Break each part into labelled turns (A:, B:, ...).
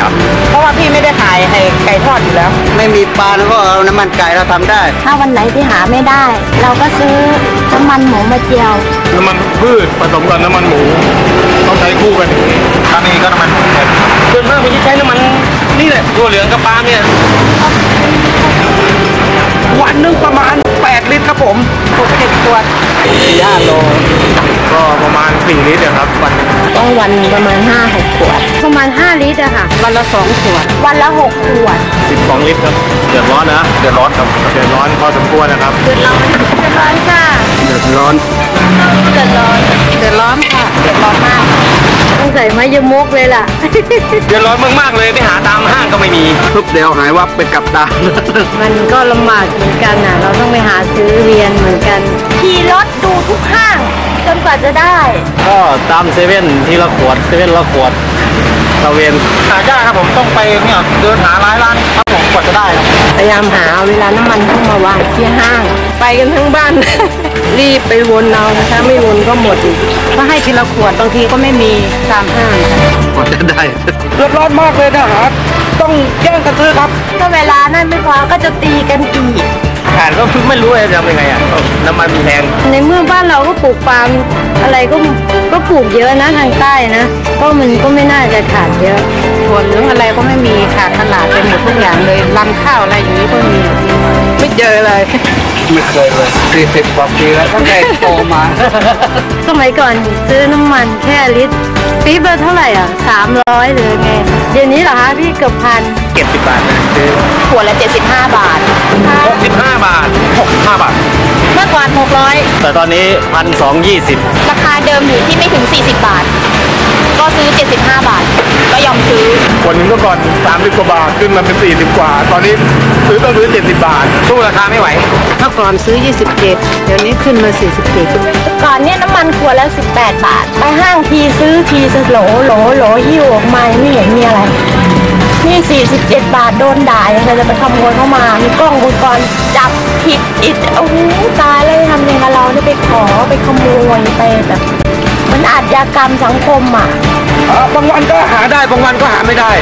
A: ครับ เพราะ
B: ว่า
C: พี่ไม่ได้ขายไอ้ไก่ทอดอยู่แล้ว
A: ไม่มีปลาแล้วก็เอาน้ำมันไก่เราทำได้
D: ถ้าวันไหนที่หาไม่ได้ เราก็ซื้อน้ำมันหมูมาเจียว
E: น้ำมันพืชผสมกับน้ำมันหมูต้องใช้คู่กัน
A: ถ้าไม่มีก็น้ำมันเผ็ด
B: ส่วนมากผมจะใช้น้ำมันนี่แหละตัวเหลืองกับปาล์มเนี่ย
A: วันหนึงประมาณ 8 ลิตรครับผม
C: หกเจ็ดขวด
A: สี่ห้าโล
E: ก็ประมาณ 4 ลิตรนะครับวันหนึ่ง
D: ต้องวันประมาณ5 6ขวด ประมาณ 5 ลิตรอะค่ะ
C: วันละสองขวด
D: วันละ 6 ขวด
E: 12 ลิตรครับ เดือดร้อนนะ เดือดร้อนครับ เดือดร้อนพอสมควรนะครับ
D: เดือดร้อน เดือดร้อนค่ะ
A: เดือดร้อน
D: เดือดร้อน
C: เดือดร้อนค่ะ เดือดร้อนมาก
D: ต้องใส่ไม้ยมกเลยล่ะ
B: เดือดร้อนมากๆเลยไปหาตามห้างก็ไม่มี
A: ทุบเดียวหายวับไปกับตา
D: มันก็ลำบากเหมือนกันน่ะเราต้องไปหาซื้อเรียนเหมือนกัน ขี่รถดูทุกห้างจนกว่าจะได้
A: ก็ตามเซเว่นทีละขวด เซเว่นละขวด ตะเวน
E: หายากครับผมต้องไปเนี่ยเดินหาร้านร้านครับผมกว่าจะได้ครับ
C: พยายามหาเวลาน้ำมันต้องมาวางที่ห้าง ไปกันทั้งบ้าน รีบไปวนเอาถ้าไม่วนก็หมดอีกก็ให้ทีละขวดบางทีก็ไม่มีตามห้าง
A: กว่าจะได้
E: เดือดร้อนมากเลยนะครับต้องแย่งกันซื้อครับ
D: ถ้าเวลานั้นไม่พอก็จะตีกันอีก
B: ขาดก็ไม่รู้จะทำยังไงอะน้ำมันมันแพง
D: ในเมื่อบ้านเราก็ปลูกปาล์มอะไรก็ก็ปลูกเยอะนะทางใต้นะก็มันก็ไม่น่าจะขาดเยอะ
C: ถั่วเหลืองอะไรก็ไม่มีขาดตลาดไปหมดทุกอย่างเลยรำข้าวอะไรอย่างนี้ก็มีไม่เจอเลย
A: ไม่เคยเลย40กว่าปีแล้วตั้งแต่โตมา
D: สมัยก่อนซื้อน้ำมันแค่ลิตรปี๊บละเท่าไหร่อะสามร้อยหรือไงเดี๋ยวนี้เหรอคะพี่เกือบพัน
B: เก็บสิบบาทนะซื้อ
C: ขวดละ75บาท
B: หกสิบห้า 5บาท
C: เมื่อก่อน600
A: แต่ตอนนี้พันสองยี่สิบ
D: ราคาเดิมอยู่ที่ไม่ถึง 40 บาท ก็ซื้อ 75 บาท ก็ยอมซื้อ
E: คนหนึ่งก็ก่อน 30 กว่าบาท ขึ้นมาเป็น 40 กว่า ตอนนี้ซื้อต้องซื้อ 70 บาท
B: สู้ราคาไม่ไหว
C: เมื่อก่อนซื้อ 27 เดี๋ยวนี้ขึ้นมา 47
D: ก่อนเนี่ยน้ำมันขวดละ 18 บาท ไปห้างทีซื้อทีจะโหลโหลโหลหิ้วออกมาไม่เห็นมีอะไร นี่ 47 บาทโดนด่ายังไงจะไปขโมยเข้ามา มีกล้องวงจรจับผิดอิดโอ้โหตายเลยทำยังไงเราได้ไปขอไปขโมยไปแบบมันอาชญากรรมสังคมอะ
E: บางวันก็หาได้บางวันก็หาไม่ได้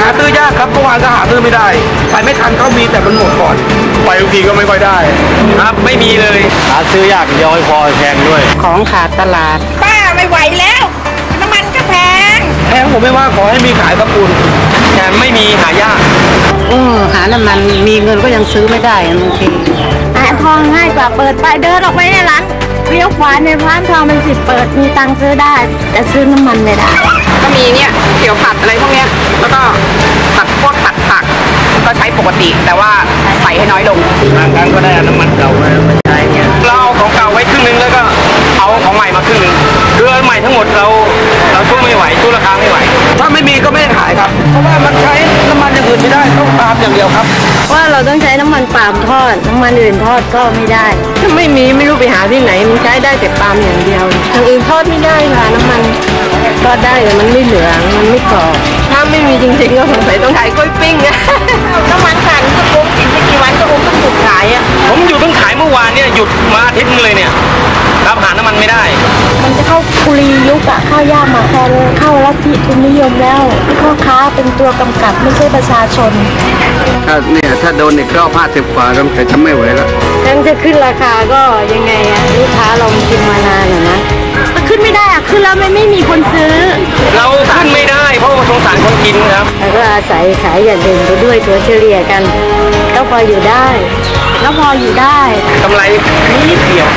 E: หาซื้อยากครับบางวันก็หาซื้อไม่ได้ไปไม่ทันเขามีแต่มันหมดก่อนไปทุกทีก็ไม่ค่อยได้
B: ครับไม่มีเลย
A: หาซื้อยากย่อยพอแพงด้วย
C: ของขาดตลาด
F: ป้าไม่ไหวแล้ว น้ำมันก็แพง
E: แพงผมไม่ว่าขอให้มีขายครับคุณ
B: แต่ไม่มีหายาก
C: เออหาน้ำมันมีเงินก็ยังซื้อไม่ได้บางที
D: หาทองง่ายกว่าเปิดไปเดินออกไปในร้านเลี้ยวขวาในร้านทองมันสิเปิดมีตังค์ซื้อได้ แต่ซื้อน้ำมันไม่ได้
F: ก็มีเนี่ยเกี่ยวผัดอะไรพวกเนี้ยแล้วก็ผัดพวกผัดผัก ก็ใช้ปกติ แต่ว่าใส่ให้น้อยลง
A: บางครั้งก็ได้เอาน้ำมันเก่ามาใช้เงี้ย
B: เราเอาของเก่าไว้ครึ่งหนึงแล้วก็เอาของใหม่มาครึ่งหนึงคืออันใหม่ทั้งหมดเราเราสู้ไม่ไหวสู้ราคาไม่ไหว
E: ถ้าไม่มีก็ไม่ได้ขายครับ เพราะว่ามันใช้น้ำมันอย่างอื่นไม่ได้ต้องตามอย่างเดียวครับ
D: ว่าเราต้องใช้น้ำมันปาล์มทอดน้ำมันอื่นทอดก็ไม่ได้
C: ถ้าไม่มีไม่รู้ไปหาที่ไหนมันใช้ได้แต่ปาล์มอย่างเดียวอย่างอื่นทอดไม่ได้ค่ะน้ำมันทอดได้แต่มันไม่เหลืองมันไม่กรอบ ถ้าไม่มีจริงๆก็สงสัยต้องขายกล้วยปิ้งอะ
F: น้ำมันขาดก็คงกินไม่กี่วันก็คงต้องหยุดขายอะ
B: ผมหยุดเพิ่งขายเมื่อวานเนี่ยหยุดมาอาทิตย์นึงเลยเนี่ยรับหาน้ำมันไม่ได้
D: มันจะเข้ากุลียุคอะเข้ายากหมาแพงเข้าลัทธิทุนนิยมแล้วพ่อค้าเป็นตัวกำกับไม่ใช่ประชาชน
A: ถ้าเนี่ยถ้าโดนอีกรอบ50กว่าต้องแต่จะไม่ไหวแล้ว
D: ทั้งจะขึ้นราคาก็ยังไงอะลูกค้าเรากินมานานอะนะ มันขึ้นไม่ได้อะขึ้นแล้วมันไม่มีคนซื้อ
B: เราขึ้นไม่ได้ เพราะว่าสงสารคนกินครับ
D: แล้วก็อาศัยขายอย่างเด่นไปด้วยตัวเฉลี่ยกันก็พออยู่ได้ก็พออยู่ได้
B: กำไรนิดเดียว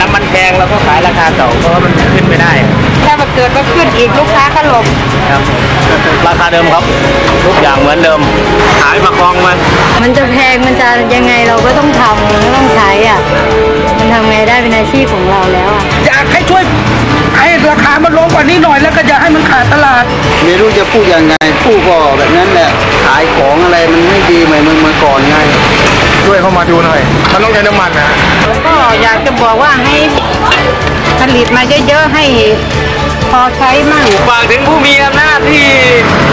A: น้ำมันแพงเราก็ขายราคาเก่าเพราะว่ามันขึ้นไม่ได้
F: ถ้ามันเกิดว่าขึ้นอีกลูกค้าก็หลบ
A: ครับราคาเดิมครับทุกอย่างเหมือนเดิม
B: ขายประคองมัน
D: มันจะแพงมันจะยังไงเราก็ต้องทำมันก็ต้องใช้อะ มันทำไงได้เป็นอาชีพของเราแล้วอะ
E: อยากให้ ช่วยให้ราคามันลงกว่านี้หน่อยแล้วก็อย่าให้มันขาดตลาด
A: ไม่รู้จะพูดยังไงพูดก็แบบนั้นแหละขายของอะไรมันไม่ดีเหมือนเมื่อก่อนไง
E: ช่วยเข้ามาดูหน่อยมันต้องใช้น้ำมันนะ
C: ก็อยากจะบอกว่าให้ผลิตมาเยอะๆให้ พอใช้มั่ง
B: ฝากถึงผู้มีอำนาจที่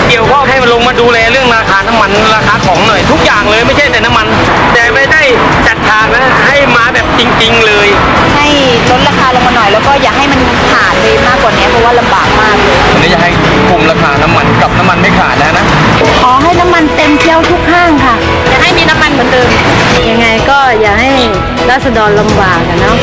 B: เกี่ยวข้องให้มาลงมาดูแลเรื่องราคาน้ำมันราคาของหน่อย ทุกอย่างเลยไม่ใช่แต่น้ำมัน แต่ไม่ได้จัดฉากนะให้มาแบบจริง ๆ เลย
D: ให้
C: ลดราคาล
B: งมาหน่อย แล้วก็อย่าให้มันขาดเลยมากกว่านี้เพราะว่าลำ
C: บาก
B: มากเลยวันนี้จะให้คุมราคาน้ำมันกับน้ำมันไม่ขาดนะนะ
D: ข
C: อ
D: ให้น้ำมันเต็มเที่ยวทุกห้างค่ะอย่าให้มีน้ำมัน
C: เหมือน
D: เดิม
G: ยังไงก็อย่าให้ราษฎรลำบากกันเนาะ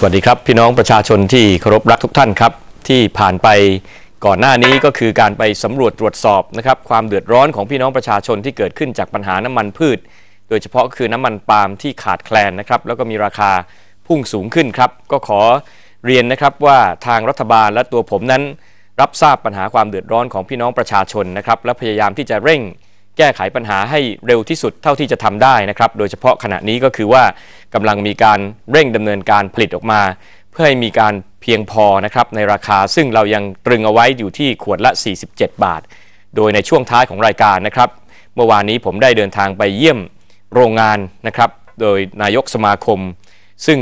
H: สวัสดีครับ พี่น้องประชาชนที่เคารพรักทุกท่านครับ ที่ผ่านไปก่อนหน้านี้ก็คือการไปสำรวจตรวจสอบนะครับความเดือดร้อนของพี่น้องประชาชนที่เกิดขึ้นจากปัญหาน้ำมันพืช โดยเฉพาะคือน้ำมันปาล์มที่ขาดแคลนนะครับแล้วก็มีราคาพุ่งสูงขึ้นครับ ก็ขอเรียนนะครับว่าทางรัฐบาลและตัวผมนั้น รับทราบปัญหาความเดือดร้อนของพี่น้องประชาชนนะครับและพยายามที่จะเร่ง แก้ไขปัญหาให้เร็วที่สุดเท่าที่จะทำได้นะครับ โดยเฉพาะขณะนี้ก็คือว่ากำลังมีการเร่งดำเนินการผลิตออกมา เพื่อให้มีการเพียงพอนะครับในราคาซึ่งเรายังตรึงเอาไว้อยู่ที่ขวดละ 47 บาท โดยในช่วงท้ายของรายการนะครับ เมื่อวานนี้ผมได้เดินทางไปเยี่ยมโรงงานนะครับ โดยนายกสมาคม ซึ่ง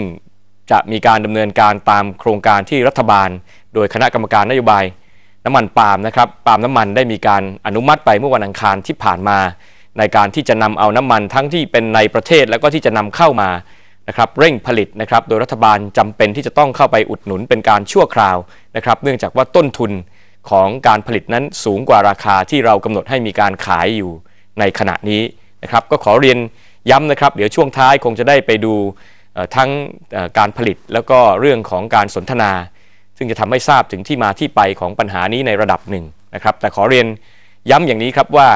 H: จะมีการดำเนินการตามโครงการที่รัฐบาล โดยคณะกรรมการนโยบาย น้ำมันปาล์มนะครับปาล์มน้ำมันได้มีการอนุมัติไปเมื่อวันอังคารที่ผ่านมา ในการที่จะนำเอาน้ำมันทั้งที่เป็นในประเทศแล้วก็ที่จะนำเข้ามานะครับเร่งผลิตนะครับโดยรัฐบาลจำเป็นที่จะต้องเข้าไปอุดหนุนเป็นการชั่วคราวนะครับเนื่องจากว่าต้นทุนของการผลิตนั้นสูงกว่าราคาที่เรากำหนดให้มีการขายอยู่ในขณะนี้นะครับก็ขอเรียนย้ำนะครับ เดี๋ยวช่วงท้ายคงจะได้ไปดูทั้งการผลิตแล้วก็เรื่องของการสนทนา ซึ่งจะทำให้ทราบถึงที่มาที่ไปของปัญหานี้ในระดับหนึ่งนะครับ แต่ขอเรียนย้ำอย่างนี้ครับว่า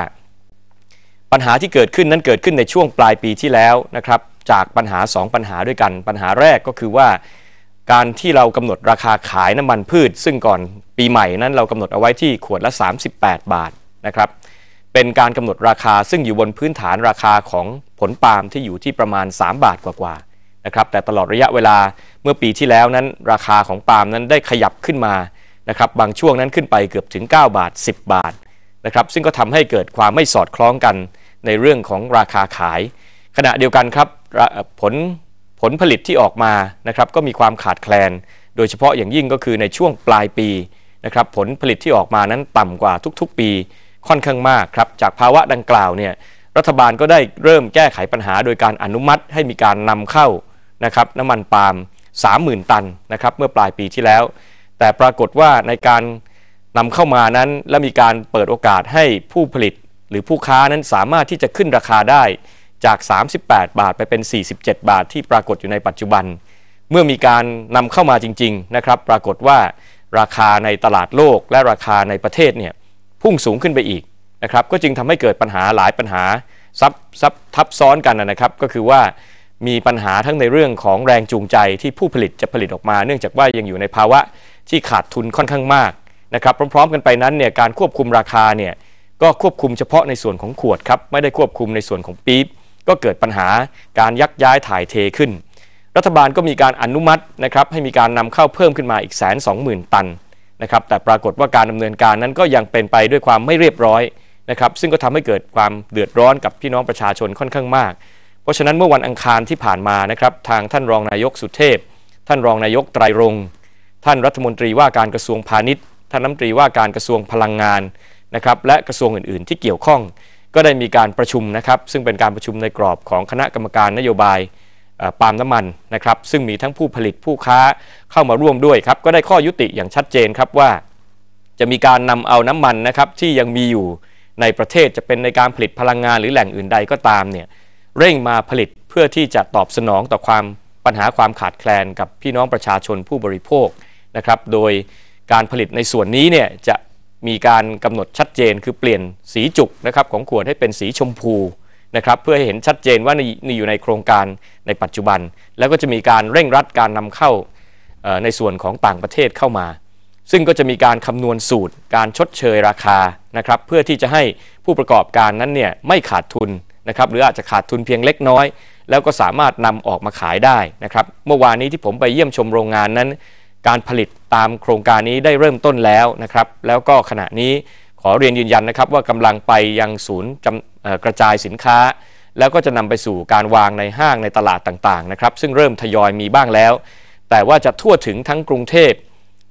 H: ปัญหาที่เกิดขึ้นนั้นเกิดขึ้นในช่วงปลายปีที่แล้วนะครับ จากปัญหา 2 ปัญหาด้วยกัน ปัญหาแรกก็คือว่า การที่เรากำหนดราคาขายน้ำมันพืช ซึ่งก่อนปีใหม่นั้นเรากำหนดเอาไว้ที่ขวดละ 38 บาทนะครับเป็นการกำหนดราคาซึ่งอยู่บนพื้นฐานราคาของผลปาล์มที่อยู่ที่ประมาณ 3 บาทกว่าๆ นะครับแต่ตลอดระยะเวลาเมื่อปีที่แล้วนั้นราคาของปาล์มนั้นได้ขยับขึ้นมานะครับบางช่วงนั้นขึ้นไปเกือบถึง 9 บาท 10 บาทนะครับซึ่งก็ทำให้เกิดความไม่สอดคล้องกันในเรื่องของราคาขาย ขณะเดียวกันครับผลผลผลิตที่ออกมานะครับก็มีความขาดแคลน โดยเฉพาะอย่างยิ่งก็คือในช่วงปลายปีนะครับผลผลิตที่ออกมานั้นต่ำกว่าทุกๆ ปีค่อนข้างมากครับจากภาวะดังกล่าวเนี่ยรัฐบาลก็ได้เริ่มแก้ไขปัญหาโดยการอนุมัติให้มีการนำเข้า นะครับน้ำมันปาล์ม30,000 ตันนะครับเมื่อปลายปีที่แล้ว แต่ปรากฏว่าในการนำเข้ามานั้นและมีการเปิดโอกาสให้ผู้ผลิตหรือผู้ค้านั้นสามารถที่จะขึ้นราคาได้จาก 38 บาทไปเป็น 47 บาทที่ปรากฏอยู่ในปัจจุบัน เมื่อมีการนำเข้ามาจริงๆนะครับปรากฏว่าราคาในตลาดโลกและราคาในประเทศเนี่ยพุ่งสูงขึ้นไปอีกนะครับก็จึงทำให้เกิดปัญหาหลายปัญหาซับซับทับซ้อนกันนะครับ ก็คือว่า มีปัญหาทั้งในเรื่องของแรงจูงใจที่ผู้ผลิตจะผลิตออกมา เนื่องจากว่ายังอยู่ในภาวะที่ขาดทุนค่อนข้างมากนะครับพร้อม ๆ กันไปนั้นเนี่ยการควบคุมราคาเนี่ยก็ควบคุมเฉพาะในส่วนของขวดครับไม่ได้ควบคุมในส่วนของปี๊บก็เกิดปัญหาการยักย้ายถ่ายเทขึ้น รัฐบาลก็มีการอนุมัตินะครับให้มีการนำเข้าเพิ่มขึ้นมาอีกแสนสองหมื่นตันนะครับแต่ปรากฏว่าการดำเนินการนั้นก็ยังเป็นไปด้วยความไม่เรียบร้อยนะครับซึ่งก็ทำให้เกิดความเดือดร้อนกับพี่น้องประชาชนค่อนข้างมาก เพราะฉะนั้นเมื่อวันอังคารที่ผ่านมานะครับทางท่านรองนายกสุเทพ ท่านรองนายกไตรรงท่านรัฐมนตรีว่าการกระทรวงพาณิชย์ ท่านรัฐมนตรีว่าการกระทรวงพลังงานนะครับและกระทรวงอื่น ๆ ที่เกี่ยวข้อง ก็ได้มีการประชุมนะครับ ซึ่งเป็นการประชุมในกรอบของคณะกรรมการนโยบายปาล์มน้ำมันนะครับซึ่งมีทั้งผู้ผลิตผู้ค้าเข้ามาร่วมด้วยครับก็ได้ข้อยุติอย่างชัดเจนครับว่า จะมีการนำเอาน้ำมันนะครับที่ยังมีอยู่ในประเทศจะเป็นในการผลิตพลังงานหรือแหล่งอื่นใดก็ตามเนี่ย เร่งมาผลิตเพื่อที่จะตอบสนองต่อความปัญหาความขาดแคลนกับพี่น้องประชาชนผู้บริโภคนะครับ โดยการผลิตในส่วนนี้เนี่ยจะมีการกำหนดชัดเจนคือเปลี่ยนสีจุกนะครับของขวดให้เป็นสีชมพูนะครับเพื่อให้เห็นชัดเจนว่านี่นี่อยู่ในโครงการในปัจจุบัน แล้วก็จะมีการเร่งรัดการนำเข้าในส่วนของต่างประเทศเข้ามา ซึ่งก็จะมีการคำนวณสูตร การชดเชยราคานะครับเพื่อที่จะให้ผู้ประกอบการนั้นเนี่ยไม่ขาดทุน นะครับหรืออาจจะขาดทุนเพียงเล็กน้อย แล้วก็สามารถนำออกมาขายได้นะครับเมื่อวานนี้ที่ผมไปเยี่ยมชมโรงงานนั้น การผลิตตามโครงการนี้ได้เริ่มต้นแล้วนะครับแล้วก็ขณะนี้ขอเรียนยืนยันนะครับว่ากำลังไปยังศูนย์กระจายสินค้า แล้วก็จะนำไปสู่การวางในห้างในตลาดต่างๆนะครับซึ่งเริ่มทยอยมีบ้างแล้ว แต่ว่าจะทั่วถึงทั้งกรุงเทพ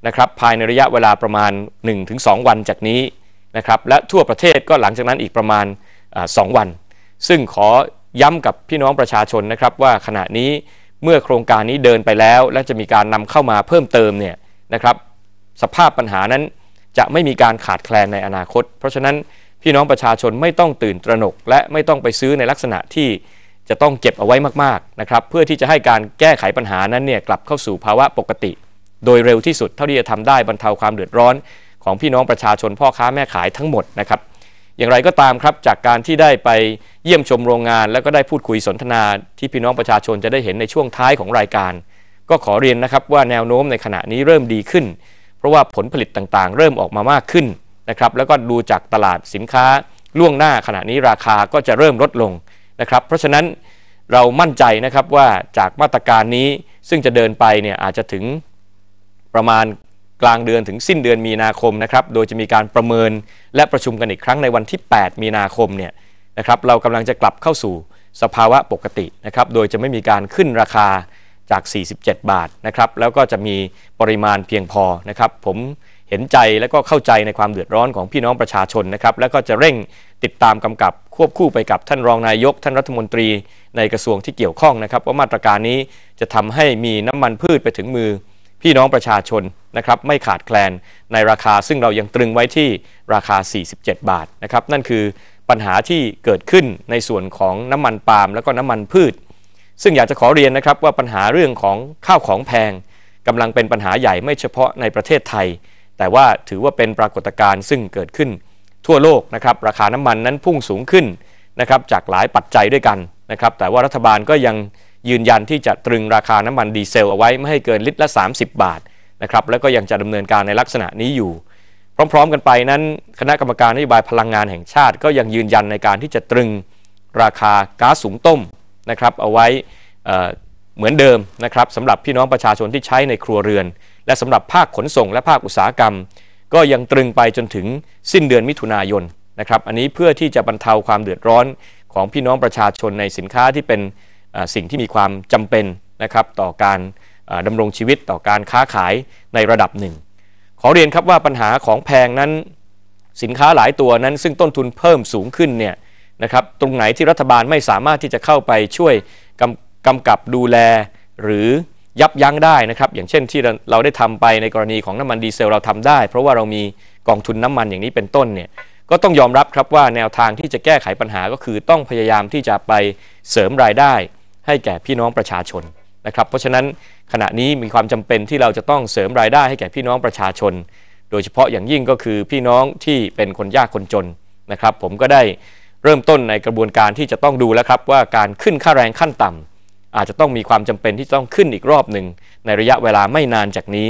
H: นะครับภายในระยะเวลาประมาณ 1-2 วันจากนี้นะครับและทั่วประเทศก็หลังจากนั้นอีกประมาณอา2วัน ซึ่งขอย้ำกับพี่น้องประชาชนนะครับว่าขณะนี้เมื่อโครงการนี้เดินไปแล้ว และจะมีการนำเข้ามาเพิ่มเติมเนี่ยนะครับ สภาพปัญหานั้นจะไม่มีการขาดแคลนในอนาคต เพราะฉะนั้นพี่น้องประชาชนไม่ต้องตื่นตระหนก และไม่ต้องไปซื้อในลักษณะที่จะต้องเก็บเอาไว้มากๆนะครับเพื่อที่จะให้การแก้ไขปัญหานั้นเนี่ยกลับเข้าสู่ภาวะปกติ โดยเร็วที่สุดเท่าที่จะทำได้บรรเทาความเดือดร้อน ของพี่น้องประชาชนพ่อค้าแม่ขายทั้งหมดนะครับ อย่างไรก็ตามครับจากการที่ได้ไปเยี่ยมชมโรงงาน แล้วก็ได้พูดคุยสนทนาที่พี่น้องประชาชนจะได้เห็นในช่วงท้ายของรายการ ก็ขอเรียนนะครับว่าแนวโน้มในขณะนี้เริ่มดีขึ้น เพราะว่าผลผลิตต่างๆ เริ่มออกมามากขึ้นนะครับแล้วก็ดูจากตลาดสินค้าล่วงหน้าขณะนี้ราคาก็จะเริ่มลดลงนะครับ เพราะฉะนั้นเรามั่นใจนะครับว่าจากมาตรการนี้ซึ่งจะเดินไปเนี่ยอาจจะถึงประมาณ กลางเดือนถึงสิ้นเดือนมีนาคมนะครับ โดยจะมีการประเมินและประชุมกันอีกครั้งในวันที่ 8 มีนาคมเนี่ยนะครับ เรากำลังจะกลับเข้าสู่สภาวะปกตินะครับ โดยจะไม่มีการขึ้นราคาจาก 47 บาทนะครับ แล้วก็จะมีปริมาณเพียงพอนะครับ ผมเห็นใจและก็เข้าใจในความเดือดร้อนของพี่น้องประชาชนนะครับ แล้วก็จะเร่งติดตามกำกับควบคู่ไปกับท่านรองนายก ท่านรัฐมนตรีในกระทรวงที่เกี่ยวข้องนะครับ ว่ามาตรการนี้จะทำให้มีน้ำมันพืชไปถึงมือ พี่น้องประชาชนนะครับไม่ขาดแคลนในราคาซึ่งเรายังตรึงไว้ที่ราคา 47 บาทนะครับนั่นคือปัญหาที่เกิดขึ้นในส่วนของน้ำมันปาล์มแล้วก็น้ำมันพืช ซึ่งอยากจะขอเรียนนะครับว่าปัญหาเรื่องของข้าวของแพงกำลังเป็นปัญหาใหญ่ไม่เฉพาะในประเทศไทย แต่ว่าถือว่าเป็นปรากฏการณ์ซึ่งเกิดขึ้น ทั่วโลกนะครับราคาน้ำมันนั้นพุ่งสูงขึ้นนะครับจากหลายปัจจัยด้วยกันนะครับแต่ว่ารัฐบาลก็ยัง ยืนยันที่จะตรึงราคาน้ำมันดีเซลเอาไว้ไม่ให้เกินลิตรละ 30 บาทนะครับแล้วก็ยังจะดำเนินการในลักษณะนี้อยู่ พร้อม ๆ กันไปนั้น คณะกรรมการนโยบายพลังงานแห่งชาติ ก็ยังยืนยันในการที่จะตรึงราคาก๊าซสูงต้มนะครับเอาไว้เหมือนเดิมนะครับสำหรับพี่น้องประชาชนที่ใช้ในครัวเรือน และสำหรับภาคขนส่งและภาคอุตสาหกรรม ก็ยังตรึงไปจนถึงสิ้นเดือนมิถุนายนนะครับอันนี้เพื่อที่จะบรรเทาความเดือดร้อนของพี่น้องประชาชนในสินค้าที่เป็น สิ่งที่มีความจำเป็นนะครับต่อการเอ่อดำรงชีวิตต่อการค้าขายในระดับหนึ่ง ขอเรียนครับว่าปัญหาของแพงนั้นสินค้าหลายตัวนั้น ซึ่งต้นทุนเพิ่มสูงขึ้นเนี่ยนะครับตรงไหนที่รัฐบาลไม่สามารถที่จะเข้าไปช่วยกำกำกับดูแลหรือยับยั้งได้นะครับอย่างเช่นที่เราเราได้ทำไปในกรณีของน้ำมันดีเซลเราทำได้ เพราะว่าเรามีกองทุนน้ำมันอย่างนี้เป็นต้นเนี่ยก็ต้องยอมรับครับว่าแนวทางที่จะแก้ไขปัญหาก็คือต้องพยายามที่จะไปเสริมรายได้ ให้แก่พี่น้องประชาชนนะครับ เพราะฉะนั้นขณะนี้มีความจำเป็นที่เราจะต้องเสริมรายได้ให้แก่พี่น้องประชาชน โดยเฉพาะอย่างยิ่งก็คือพี่น้องที่เป็นคนยากคนจนนะครับ ผมก็ได้เริ่มต้นในกระบวนการที่จะต้องดูแล้วครับว่าการขึ้นค่าแรงขั้นต่ำอาจจะต้องมีความจำเป็นที่ต้องขึ้นอีกรอบหนึ่งในระยะเวลาไม่นานจากนี้